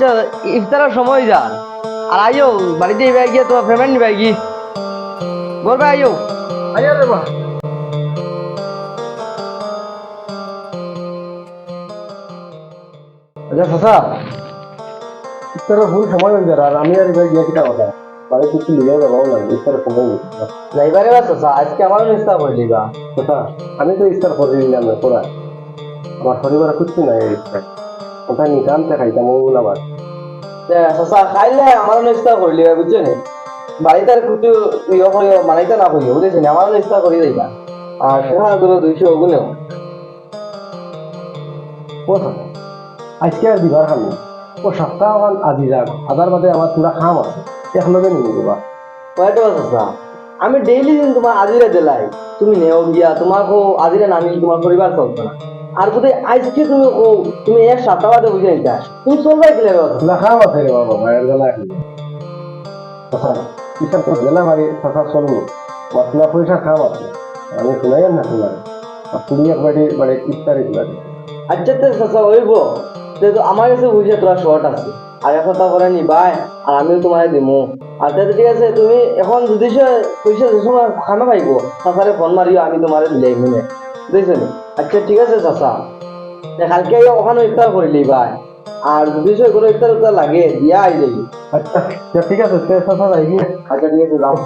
মরুচা ইফতারের সময় যা। আর আইও বাড়িতে এবার গিয়ে তোমার পেমেন্ট নিবে কি বলবে আইও আইয়া আচ্ছা চাচা। ইফতারের ভুল সময় হয়ে আর আমি আর এবার গিয়ে কিটা কথা। বাড়ি কিছু লিয়ে যাব লাগবে ইফতারের সময় যাইবারে বা চাচা আজকে আমারও চাচা আমি তো ইফতার করে নিলাম না আমার পরিবারে কিচ্ছু নাই এই ইফতার। ওটা নিকামতে খাইতাম ওগুলো আবার। খাইলে আমারও নিস্তা করলি বা বুঝছ নি? বাড়িতে আর কিছু ইয়ে করিও মানাইতে না? করিও বুঝেছি আমারও নিস্তা করি যাইবা আর সেখানে দুটো দুইশো ওগুলো ও আজকে আর দিবার খাম ও সপ্তাহ খান আজি যাক আদার বাদে আমার পুরা খাম আছে। একলগে নিয়ে দেবা কয়টা চাচা আমি ডেইলি দিন তোমার আজিরে দিলাই। তুমি নেও গিয়া তোমার আজিরে নামি তোমার পরিবার চলতো না। আর বোধহয় আজকে তুমি ও তুমি এক সপ্তাহ বাদে বুঝে নিতা তুমি চলবাই কিলে না আছে রে বাবা মায়ের গলা কিসব তো গেলা চলবো। মশলা পয়সা খাম আছে। আমি শুনাই না তোমার আর তুমি একবারে মানে ইফতারি আচ্ছা তো চাচা হইব। তো আমার কাছে বুঝে তোরা শর্ট আছে। আর এখন তারপরে নিবাই আর আমিও তোমার দিমু। আর তাতে ঠিক আছে তুমি এখন যদি পয়সা যে সময় খানা পাইব। ফোন মারিও আমি তোমারে দিলাই বুঝছ নি? আচ্ছা ঠিক আছে চাচা। কালকে ওখানে ইফতার করিলি ভাই আর যদি সে কোনো ইফতার উফতার লাগে দিয়া আই যাই আচ্ছা আচ্ছা, ঠিক আছে তে চাচা যাই গিয়ে। আচ্ছা ঠিক আছে যাও।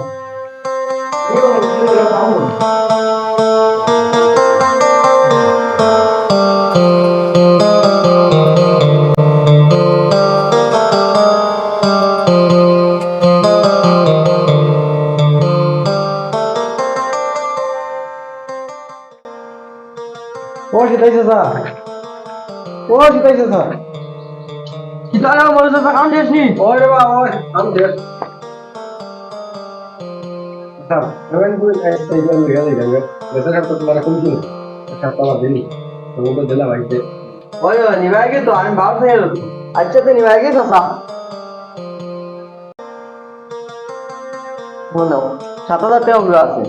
ও সেটাই চাচা কিতারে মনে চাচা কাম দিয়েছি ওই রে বাবা ওই আচ্ছা এমন কই এই যে লিখা দিই যাবে বেচারা তো তোমার কোন কি? আচ্ছা দিলি তো দিলা ভাইতে ওই ওই নিবাইকে তো আমি ভাব আচ্ছা তো নিবাইকে চাচা বলো সাত হাজার টাকা আছে।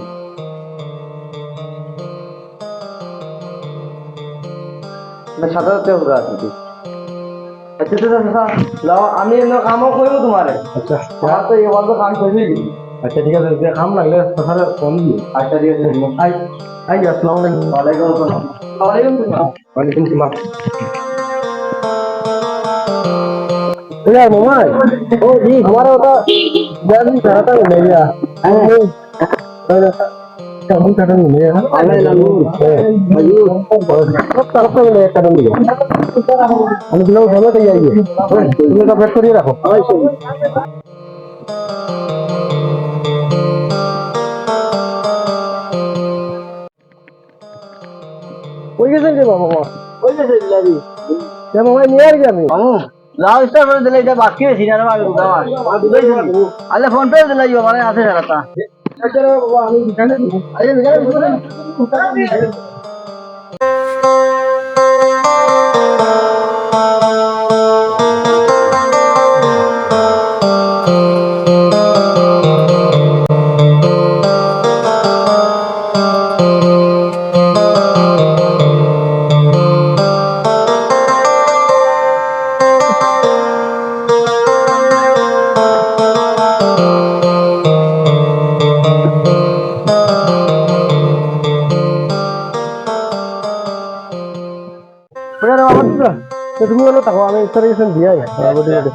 না, সাত হাজার টাকা ঘুরে আছে কি আচ্ছা তো চাচা লাও আমি এমনি কামও করবো তোমারে আচ্ছা আমার তো এই বন্ধ কাম করে দিবি আচ্ছা ঠিক আছে যে কাম লাগলে চাচারে ফোন দিও আচ্ছা ঠিক আছে আই আই আসসালামু আলাইকুম ওয়ালাইকুম আসসালাম ওয়ালাইকুম আসসালাম ওয়ালাইকুম সালাম यार मोबाइल ओ जी हमारा होता जब भी करता है ले kamu kadang ini ya ala lalu bayu তারপর করে একটা দাম দিও আমি দিলাম ভালো তাই আইয়ে তুমি তো প্যাক করিয়ে রাখো কই গেছেন রে বাবা কই গেছেন লাবি কে মামা নিয়ে আর গেছে হ্যাঁ লাউস্টার করে দিলে এটা বাকি আছে না আমার আলে ফোন দিলে দিলাই মানে আছে সারাটা আমি তুমি আমি ইস্তারে গেছেন দিয়া বডি বডি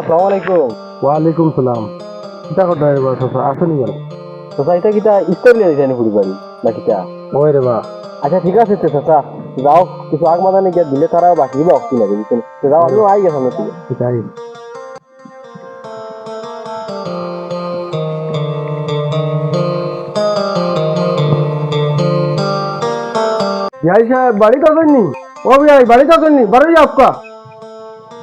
আসসালামু আলাইকুম। ওয়ালাইকুম সালাম। কিতা কর ড্রাইভার চাচা আসো নি কেন চাচা এটা কিতা স্টাইল লিয়ে দিছে পুরি বাড়ি না কিতা? ওই রে বা। আচ্ছা ঠিক আছে তো চাচা যাও কিছু আগ মাদানে গিয়ে দিলে তারা বাকি বা অক্তি লাগে বুঝছেন? যাও আমি আই গেছে না ঠিক আছে ইয়াই সাহেব বাড়িতে আসেননি ও ভাই বাড়িতে আসেননি বাড়ি আপকা।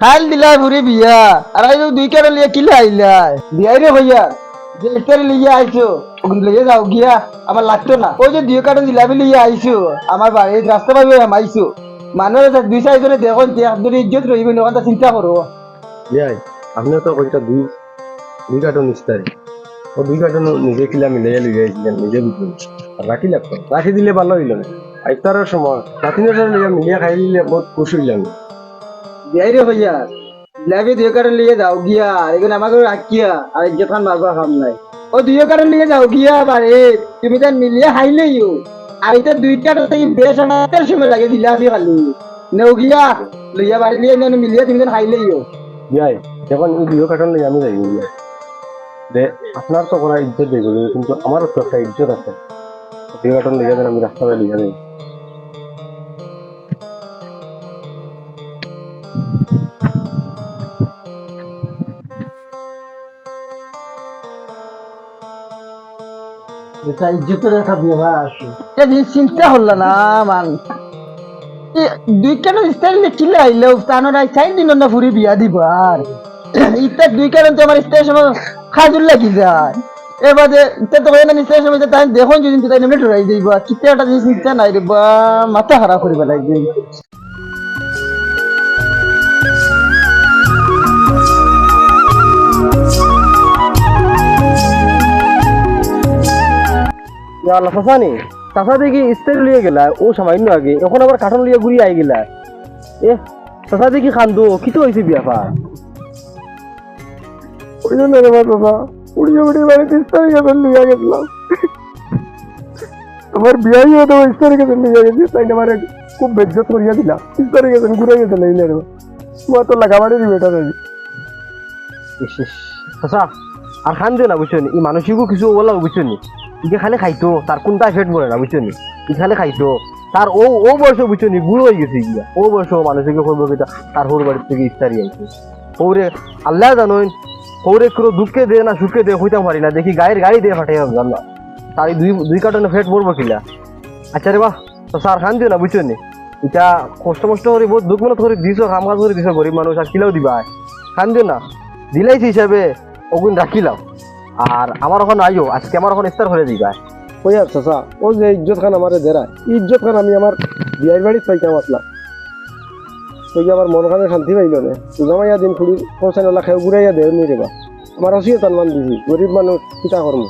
খাল দিলা পুরি বিয়া। আর আই দুই কারও লিয়ে কিলা আইলা বিয়াই রে ভাইয়া। যে ইস্তারি লিয়ে আইছো ওগুন লিয়ে যাও গিয়া। আমার লাগতো না। ওই যে দুই কারণ দিলা লিয়ে আইছো আমার বাড়ি রাস্তা পাবে আইছো মানুষ দুই সাইড করে দেখো দেখ ধরে ইজ্জত রইবে না চিন্তা করো বিয়াই আপনি তো কইটা দুই দুই কার্টন ইফতারি ও দুই কার্টন নিজে কিলা মিলাইয়া লইয়া আইছিলেন নিজে বুঝলেন রাখি লাগতো রাখি দিলে ভালো হইল না? ইফতারের সময় রাতিনের লইয়া মিলিয়া খাই দিলে বহুত খুশি হইলাম। বিয়াই রে ভাইয়া লাগে দুই কারণ লিয়ে যাও গিয়া এখানে আমাকে রাখিয়া আর ইজ্জত মারবা খাম ও দুই কারণ লিয়ে যাও গিয়া বারে তুমি তার মিলিয়ে খাইলেইও আর এটা দুইটা থেকে বেশ আনার সময় লাগে দিলা আমি খালি নেও গিয়া, লইয়া বাড়ি লিয়ে নেন মিলিয়ে তুমি তার খাইলেইও বিয়াই এখন এই দুই কার্টন লইয়া আমি যাই বিয়াই দে আপনার তো করা ইজ্জত দেখব কিন্তু আমারও তো একটা ইজ্জত আছে। দুই কার্টন লইয়া দেন আমি রাস্তা লইয়া যাই এটা ইজ্জতের একটা বিবাহ আছে। এটা চিন্তা না, মান। তানোর আই চাই দিন না ফুরি বিয়া দিব আর। ইটা দুই কারণ তো আমার স্টাইল সময় লাগি যায়। এবারে ইটা তো হয় না স্টাইল সময় তাই দেখুন যদি তাই কিতে একটা জিনিস চিন্তা নাই রে বা, মাথা খারাপ করিব লাগবে আল্লাহ ফাসানি তাছা দেখি ইস্তারি লিয়ে গেলা ও সামান্য আগে এখন আবার কাঠন লিয়ে ঘুরিয়ে আই গেলা। এ তাছা দেখি খান্দো তো হয়েছে ওই জন্য রে বাবা উড়িয়ে উড়িয়ে গেছেন লিয়ে গেছিলাম। আমার বিয়াই হতো লিয়ে গেছি তাই আমার খুব বেজ্জত করিয়া দিলা। ইস্তারি গেছেন ঘুরে গেছেন এই রে তোমার তো লাগাবাড়ি দিবে এটা আচ্ছা আর খান দিও না বুঝছ নি? ই মানসিকও কিছু ওলা বুঝছ নি? ইকে খালি খাইতো, তার কোনটা ফেট পড়ে না বুঝছ নি ই খালি খাইতো তার ও ও বয়স বুঝছ নি বুড়ো হয়ে গেছে গিয়া ও বয়স মানুষকে করব কিটা তার হোর বাড়ির থেকে ইস্তারি আইছে ওরে আল্লাহ জানোই ওরে কোনো দুঃখে দে না সুখে দে হইতাম পারি না, দেখি গায়ের গাড়ি দিয়ে ফাটাই হবে আল্লাহ তার দুই দুই কার্টনে ফেট পড়ব কিলা। আচ্ছা রে বাহ তো স্যার খান দিও না বুঝছ নি এটা কষ্ট মষ্ট করে বহুত দুঃখ মনত করে দিছো, কাম কাজ করে দিছো গরিব মানুষ আর কিলাও দিবা খান দিও না? দিলাইছি হিসাবে ওগুন রাখিলাম আর আমার ওখানে আইও আজকে আমার ওখানে ইস্তার করে দিবা ওই আর চাচা? ও যে ইজ্জত খান আমারে দেরা। ইজ্জত খান আমি আমার বিয়ের বাড়ির পাইতাম আসলাম। যে আমার মন খানে শান্তি পাইল নে। জমাইয়া দিন খুঁড়ি পৌঁছাই নলা খেয়ে ঘুরাইয়া দেও নি রেবা আমার অসিয়ে তানমান দিছি গরিব মানুষ কিতা কর্ম।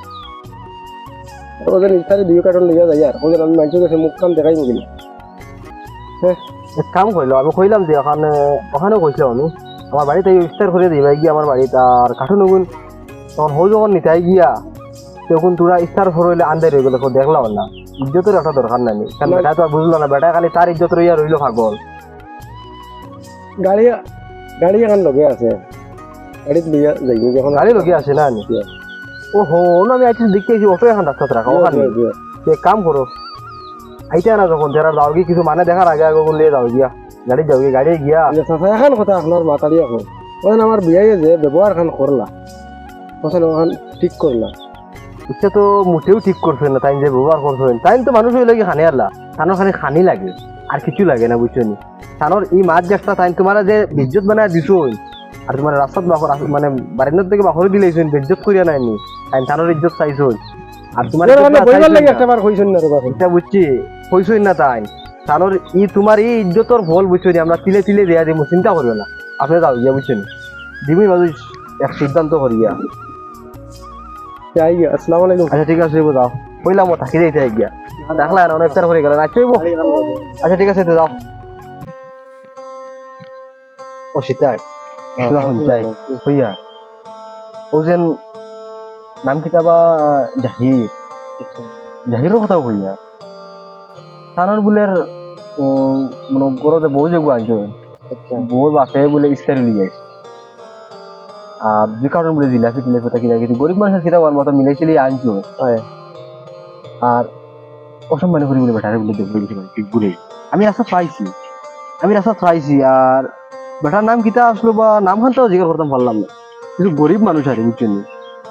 ওদের ইচ্ছারে দুই কার্টন লিয়া যাই আর। ওদের আমি মানুষের কাছে মুখ কান দেখাই গেল এক কাম করল আমি কইলাম যে ওখানে ওখানেও কইছিলাম আমি আমার বাড়িতে ইস্তার করে দিবা গিয়া আমার বাড়িতে আর কাঠুন ওগুন তখন হই যখন নিতাই গিয়া তখন তোরা ইস্তার হইলে আন্দাই রয়ে গেল দেখলাম না। ইজ্জতের একটা দরকার নাই কারণ বেটা তো আর বুঝলো না বেটা খালি তার ইজ্জত রইয়া রইল পাগল। গাড়ি গাড়ি এখন লগে আছে। গাড়িত লিয়া যাই যখন। গাড়ি লোকে আসে না নি? ও হো না আমি আজকে দেখতে আইছি অটো এখন রাস্তাতে রাখা ওখানে কাম করো আইতে না যখন যারা যাও গিয়ে কিছু মানে দেখার আগে আগে বলে যাও গিয়া। গাড়ি যাও গিয়ে গাড়ি গিয়া। এখন কথা আপনার মাতারি এখন আমার বিয়ে যে ব্যবহার খান করলা ওখানে ওখান ঠিক করলা ইচ্ছা তো মুঠেও ঠিক করছেন না তাই যে ব্যবহার করছেন। তাই তো মানুষ খানি আল্লাহ খানি লাগে আর কিছু লাগে না বুঝছ নি এই মাছ তাই তোমার যে বিদ্যুৎ বানায় দিছো আর তোমার রাস্তাত বাখর মানে বারিন্দার থেকে বিদ্যুৎ করিয়া নাইনি তাই তানোর ইজ্জত চাইছো আর তোমার না লাগে না। কইছেন না এটা বুঝছি কইছই না তাই ই তোমার এই ইজ্জতর ফল বুঝছ নি আমরা তিলে তিলে দেয়া দিব চিন্তা করবে না। আপনি যাও গিয়া বুঝছ নি দিবি বাজু এক সিদ্ধান্ত করিয়া। আই আসসালামু আলাইকুম। আচ্ছা ঠিক আছে যাও। কইলাম থাকি গিয়া দেখলা না অনেক করে গেলেন আচ্ছা? আচ্ছা ঠিক আছে তো যাও। ও সীতার যাই। হইয়া ও যেন নাম কিতাবা জাহির? জাহিরের কথা কইয়া তানোর বুলের মানে গরতে বউ যে গুয়াঞ্চ বউ বাপে বলে ইস্তারি লিয়ে দুই কারণ বলে জিলাপি টিলাপি থাকি না কিন্তু গরিব মানুষের খেতে আমার মতো মিলাইছিলি আনছো হয়। আর অসম্মানে করি বলে বেটারে বলে দেখব ঘুরে আমি রাস্তা পাইছি আমি রাস্তা পাইছি আর বেটার নাম কিতা আসলো বা নাম খান তো জিজ্ঞাসা করতাম পারলাম না। কিন্তু গরিব মানুষ আর কি, বুঝছেন?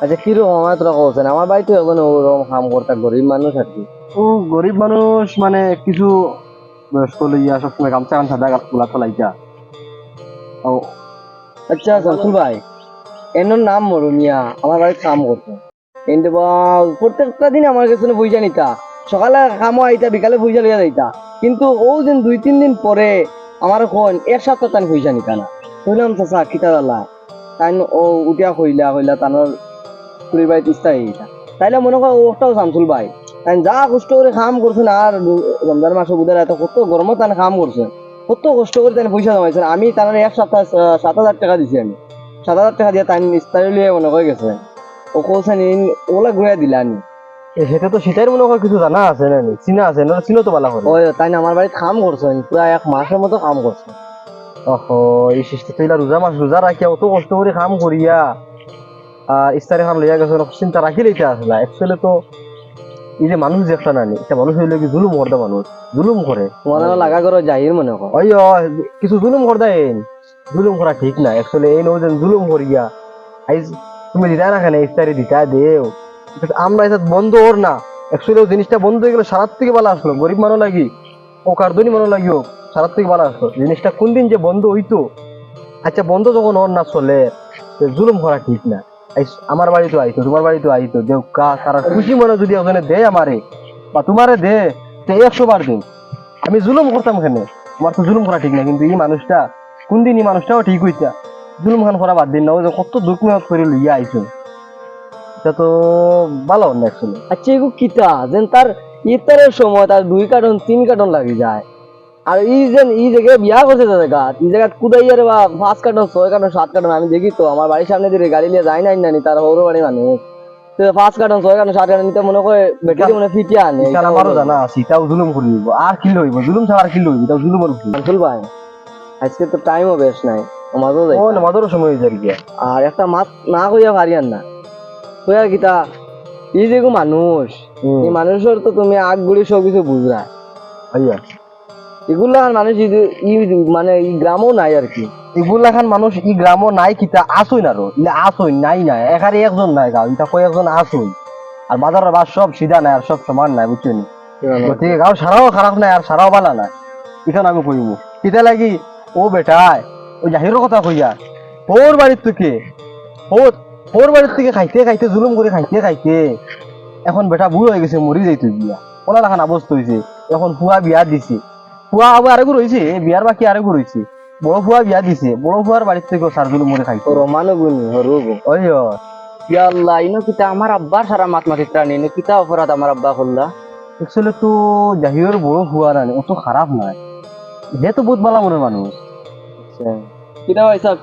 আচ্ছা কীরকম আমার তোরা আমার বাড়িতে এখন ওরকম কাম করতে গরিব মানুষ আর কি। ও গরিব মানুষ মানে কিছু বয়স্ক লইয়া সবসময় গামছা সাদা গোলা ফলাইতা ও। আচ্ছা শামসুল ভাই। এর নাম মরুমিয়া আমার বাড়িতে কাম করতো। কিন্তু বা, প্রত্যেকটা দিন আমার কাছে পয়সা নিতা। সকালে কামও আইতা, বিকালে পয়সা লইয়া যাইতা। কিন্তু ও দিন দুই, তিন দিন পরে আমার কোন এক সপ্তাহ তান পয়সা নিতা না। কইলাম, চাচা, কিতা দালা? তাই ও উঠিয়া কইলা কইলা, তানোর খুড়ির বাড়িতে ইস্তা এইটা। তাইলে মনে কর ওটাও শামসুল ভাই তাই যা কষ্ট করে কাম করছেন আর রমজান মাসে বুধের এত কত গরমও তান কাম করছেন কত কষ্ট করে তাই পয়সা জমাইছেন আমি তার এক সপ্তাহ সাত হাজার টাকা দিছি আমি। সাত হাজার টাকা দিয়ে তাই ইস্তারি লিয়ে মনে করে গেছে ও ওলা ঘুরে দিলানি এ সেটা তো সেটাই মনে হয় কিছু জানা আছে না চিনা আছে না? চিনো তো ভালো করে ওই তাই আমার বাড়িতে কাম করছেন প্রায় এক মাসের মতো কাম করছেন ওহো এই শিশু তো এলা রোজা মাস রোজা রাখিয়া অত কষ্ট করে কাম করিয়া আর ইস্তারে খান লইয়া গেছে চিন্তা রাখি লইতে আসলা অ্যাকচুয়ালি তো এই যে মানুষ যে একটা নানি এটা মানুষ হইলে কি জুলুম করতে মানুষ জুলুম করে তোমার লাগা করো জাহির মনে ও, কিছু জুলুম করতে জুলুম করা ঠিক না। অ্যাকচুয়ালি এই নৌ জুলুম করিয়া, আইজ তুমি দিতা না কেন ইফতারি দিতা দেও। আমরা এটা বন্ধ ওর না। অ্যাকচুয়ালি ও জিনিসটা বন্ধ হয়ে গেলে সারার থেকে ভালো আসলো। গরিব মানুষ লাগি ও কার্দনি মানুষ লাগিও সারার থেকে ভালো আসলো। জিনিসটা কোন দিন যে বন্ধ হইতো আচ্ছা বন্ধ যখন ওর না চলে জুলুম করা ঠিক না। আমার বাড়িতে আইতো, তোমার বাড়িতে আইতো দেও কা, তারা খুশি মনে যদি ওখানে দে আমারে, বা তোমারে দে একশো বার দিন আমি জুলুম করতাম কেন? আমার তো জুলুম করা ঠিক না, কিন্তু এই মানুষটা কোন দিন এই মানুষটাও ঠিক হইতা। জুলুম খান করা বাদ দিন না যে কত দুঃখ মেহনত করে লইয়া আইছো। এটা তো ভালো না অ্যাকচুয়ালি আচ্ছা এগু কিতা? যেন তার ইফতারের সময় তার দুই কার্টন তিন কার্টন লাগি যায়। আর এই যে এই জায়গায় বিয়া করছে তো জায়গা এই জায়গা কুদাই আর বা পাঁচ কার্টন ছয় কার্টন সাত কার্টন আমি দেখি তো আমার বাড়ির সামনে দিয়ে গাড়ি নিয়ে যায় নাই নানি তার হৌর বাড়ি মানুষ তো পাঁচ কার্টন ছয় কার্টন সাত কার্টন নিতে মনে করে বেটারি মনে ফিটিয়ে আনে আমারও জানা আছে এটাও জুলুম করে দিব আর কি লইব? জুলুম ছাড়া আর কি লইব? এটাও জুলুমের ভুল শামসুল ভাই। আজকে তো টাইমও বেশ নাই। আমারও যাই ও আমাদেরও সময় হয়ে যায় গিয়া আর একটা মাছ না কইয়া পারিয়ান না। কইয়া কিতা এই যে গো মানুষ এই মানুষের তো তুমি আগ গুড়ি সব কিছু বুঝরা ভাইয়া এগুলো মানুষ ই- ই- মানে এই গ্রামও নাই আর কি। এগুলা খান মানুষ ই গ্রামও নাই কিতা আসই না রো? ইলে আসই নাই নাই এখানে একজন নাই গাও এটা কয়েকজন আসই আর বাজারের বাস সব সিধা নাই আর সব সমান নাই বুঝছেন? গতিকে গাও সারাও খারাপ নাই আর সারাও বালা নাই। এখানে আমি কইব কিতা লাগি ও বেটাই ওই জাহিরের কথা কইয়া ওর বাড়ির থেকে ওর ওর বাড়ির থেকে খাইতে খাইতে জুলুম করে খাইতে খাইতে এখন বেটা বুড়ো হয়ে গেছে মরি যাইতো বিয়া ওলা লাখান অবস্থা হয়েছে এখন ফুয়া বিয়া দিছে। ফুয়া আবার আরেকু রয়েছে বিয়ার বাকি আরেকু রয়েছে বড় ফুয়া বিয়া দিছে বড় ফুয়ার বাড়ির থেকে সার জুলুম করে খাইতো রমানো গুনি হরুগো ওই ইয়াল্লাহ ইনো কিতা আমার আব্বার সারা মাত মাতি প্রাণী ইনো কিতা অপরাধ আমার আব্বা করলা? আসলে তো জাহিরের বড় ফুয়া না অত খারাপ নাই। হে তো বহুত ভালো মনের মানুষ। কিতা ভাই সাহেব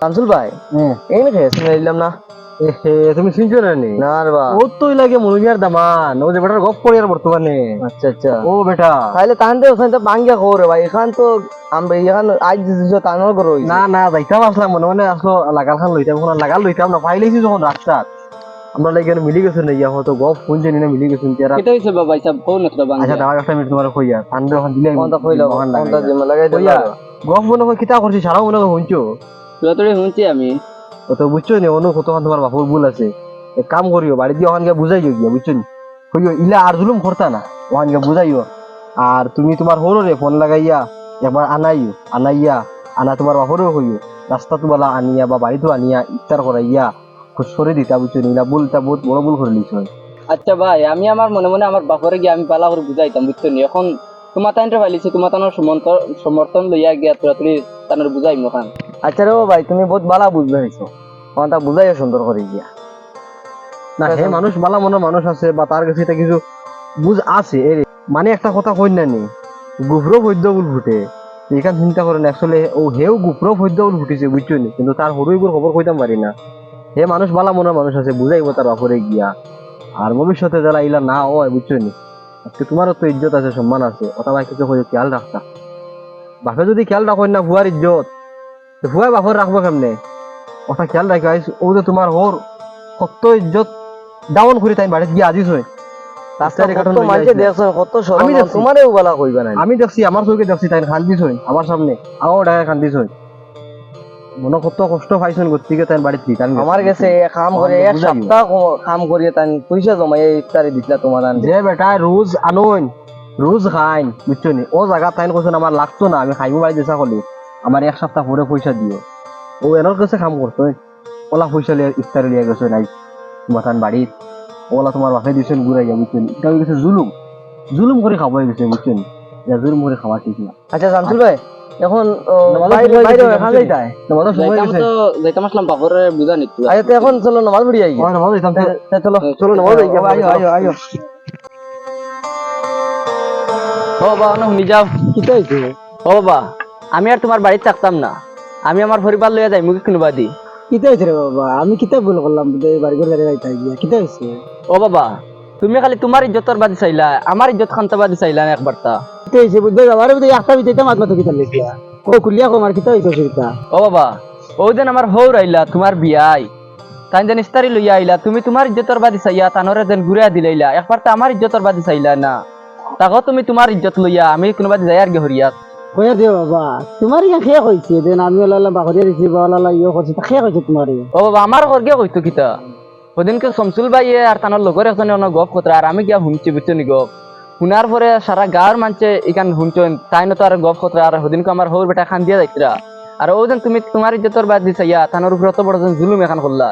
শামসুল ভাই? হ্যাঁ। এই না খেয়ে শুনে দিলাম না? তুমি শুনছো না নি? না রে বা। ও লাগে দামান। ও যে বেটার গপ করে আর বর্তমানে। আচ্ছা আচ্ছা। ও বেটা। তাহলে তাহলে ওখানে তো বাঙ্গিয়া খবর ভাই। এখান তো আমরা এখান আজ দিছো তানোর করো না না যাইতাম আসলাম মনে মনে। আসলো লাগাল খান লইতাম। লাগাল লইতাম না। পাইলেছি যখন রাস্তা আমরা লাগে মিলি গেছে না ইয়া হয়তো গপ শুনছে নি না মিলি গেছে নি কিতা হইছে বাবা কোন একটা আচ্ছা দাও একটা মিনিট তোমার কইয়া। দিলে কোনটা কইলো কোনটা জিমে লাগাই দিলা গপ মনে হয় কিতা করছি? সারাও মনে হয় শুনছো? যতই শুনছি আমি। ও তো বুঝছ নি অনু তোমার বাপুর ভুল আছে। এক কাম করিও বাড়ি দিয়ে ওখানকে বুঝাইও গিয়া বুঝছ নি? কইও ইলা আর জুলুম করতা না ওখানকে বুঝাইও। আর তুমি তোমার হরো রে ফোন লাগাইয়া একবার আনাইও আনাইয়া আনা তোমার বাপুরও কইও। রাস্তা তোমালা আনিয়া বা বাড়িতেও আনিয়া ইফতার করাইয়া। করে দিতা নি বহুত বড় ভুল করে আচ্ছা ভাই আমি আমার মনে মনে আমার বাপরে গিয়ে আমি পালা করে বুঝাইতাম বুঝছ নি? এখন তোমার তাইনটা তোমার তানোর সমর্থন লইয়া গিয়া তোরা তুমি তানোর বুঝাই মোখান আচ্ছা রে ভাই তুমি বহুত বালা হইছো। আমার তা বুঝাইয়া সুন্দর করে গিয়া না হে মানুষ মালা মনে মানুষ আছে বা তার কাছে এটা কিছু বুঝ আছে এর। মানে একটা কথা কই না নি গুফরো বৈদ্য বুল ফুটে। এখান চিন্তা করেন আসলে ও হেও গুফরো বৈদ্য বুল ফুটিছে বুঝছ নি? কিন্তু তার হরুইগুর খবর কইতাম পারি না। হে মানুষ মালা মনে মানুষ আছে বুঝাইবো তার বাপরে গিয়া। আর ভবিষ্যতে যারা ইলা না হয় বুঝছ নি? আজকে তোমারও তো ইজ্জত আছে সম্মান আছে ওটা ভাই কিছু কই খেয়াল রাখতা। বাপে যদি খেয়াল রাখেন না ভুয়ার ইজ্জত তো ভুয়া বাপর রাখব কেমনে? কথা খেয়াল রাখাইস ও যে তোমার ওর কত ইজ্জত ডাউন করে তাই বাড়িতে গিয়ে আজিস হয়। আমি দেখছি। আমার চোখে দেখছি তাই খান্দিস হয় আমার সামনে। আমার ডাকে খান্দিস হয়। মনে কত কষ্ট পাইছেন গতিকে তাই বাড়িতে কারণ আমার কাছে এক কাম করে এক সপ্তাহ কাম করিয়ে তাই পয়সা জমাই ইফতারি দিছিলা তোমার আন। যে বেটা রোজ আনোন রোজ খাইন বুঝছ নি? ও জায়গা তাইন কৈছো আমার লাগতো না আমি খাইব বাড়ি দিছা কলি আমার এক সপ্তাহ পরে পয়সা দিও ও এনর কাছে কাম করতো ওলা পয়সা লিয়ে ইফতারি লিয়ে গেছো নাই তোমার তান বাড়িত ওলা তোমার বাপে দিছেন ঘুরাইয়া বুঝছ নি? এটা হয়ে গেছে জুলুম। জুলুম করে খাওয়াই গেছে বুঝছ নি? জুলুম করে খাওয়া ঠিক না। আচ্ছা শামসুল ভাই এখন এখান চলো নামাজ পড়ি আই ওই নামাজ হইতাম তো। চলো। চলো নামাজ হই আয়ো আয়ো আয়ো ও বাবা না শুনি যাও কিতা হইছে? ও বাবা আমি আর তোমার বাড়িতে থাকতাম না। আমি আমার পরিবার লইয়া যাই মুখে কিনবা দি। কিতা হইছে রে বাবা? আমি কিতা ভুল করলাম? বাড়ি কিতা হইছে? ও বাবা তুমি খালি তোমার ইজ্জতর বাদি চাইলা আমার ইজ্জত খান্তা বাদি চাইলা না একবার তা কিতা হইছে বুঝতে আমার একটা বিতে মাত মাত কিতা লেখিয়া ও কুলিয়া কমার কিতা হইছে সেটা ও বাবা ও দিন আমার হৌর আইলা তোমার বিয়াই। তাই যেন ইস্তারি লইয়া আইলা তুমি তোমার ইজ্জতর বাদি চাইয়া তানরে যেন ঘুরে দিলাইলা একবার তো আমার ইজ্জতর বাদি চাইলা না। তাকো তুমি তোমার ইজ্জত লইয়া আমি কোনোবা যাই আর গহরিয়াত কইয়া দে বাবা তোমার ইয়া খেয়ে কইছে দেন আমি ওলা বাকরিয়া দিছি বা ওলা ইয়ে করছি খেয়ে কইছে তোমার ও বাবা আমার কইতো কিতা। ওদিনকে শমসুল ভাই আর তানোর লগর একজনে অন্য গপ কথা আর আমি গিয়া শুনছি বুঝছ গপ? শুনার পরে সারা গাঁর মানছে ইখান শুনছেন তাই না তো আর গপ কথা আর ওদিনকে আমার হৌর বেটা খান দিয়া যাইতরা আর ও যেন তুমি তোমার ইজ্জতর বাদ দিছা, ইয়া তানোর উপর অত বড় যেন জুলুম এখান করলা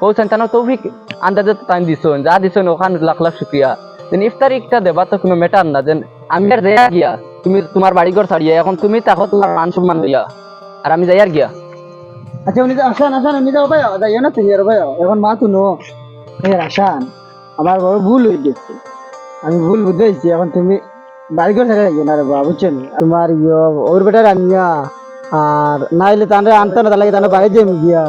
কৌছেন তানোর তৌফিক আন্দাজে টাইম দিছন যা দিছন ওখান লাখ লাখ শুক্রিয়া যেন ইফতারিকটা দেবা তো কোনো মেটার না, যেন আমি আর গিয়া, তুমি তোমার বাড়ি ঘর ছাড়িয়া এখন তুমি তাকো তোমার মান সম্মান লইয়া আর আমি যাই আর গিয়া? আচ্ছা উনি আসান আসান উনি যাও ভাই যাইও না তুমি আর ভাই এখন মা তুনো এ আসান আমার বড় ভুল হয়ে গেছে। আমি ভুল বুঝাইছি এখন তুমি বাড়ি করে থাকা থাকে না রে বাবা বুঝছেন তোমার ইয়ে ওর বেটার আনিয়া আর নাইলে তাহলে আনতে না তাহলে তাহলে বাড়ি যাই গিয়া।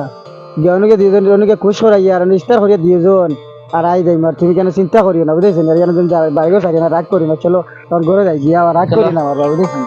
গিয়া অনেকে দুজন অনেকে খুশ করাইয়া আর ইস্তার করিয়া দুজন আর আই যাই মার তুমি কেন চিন্তা করিও না বুঝেছেন আর যেন বাড়ি করে থাকে না রাগ করি না চলো তোমার ঘরে যাই গিয়া আর রাগ করি না আমার বাবা বুঝেছেন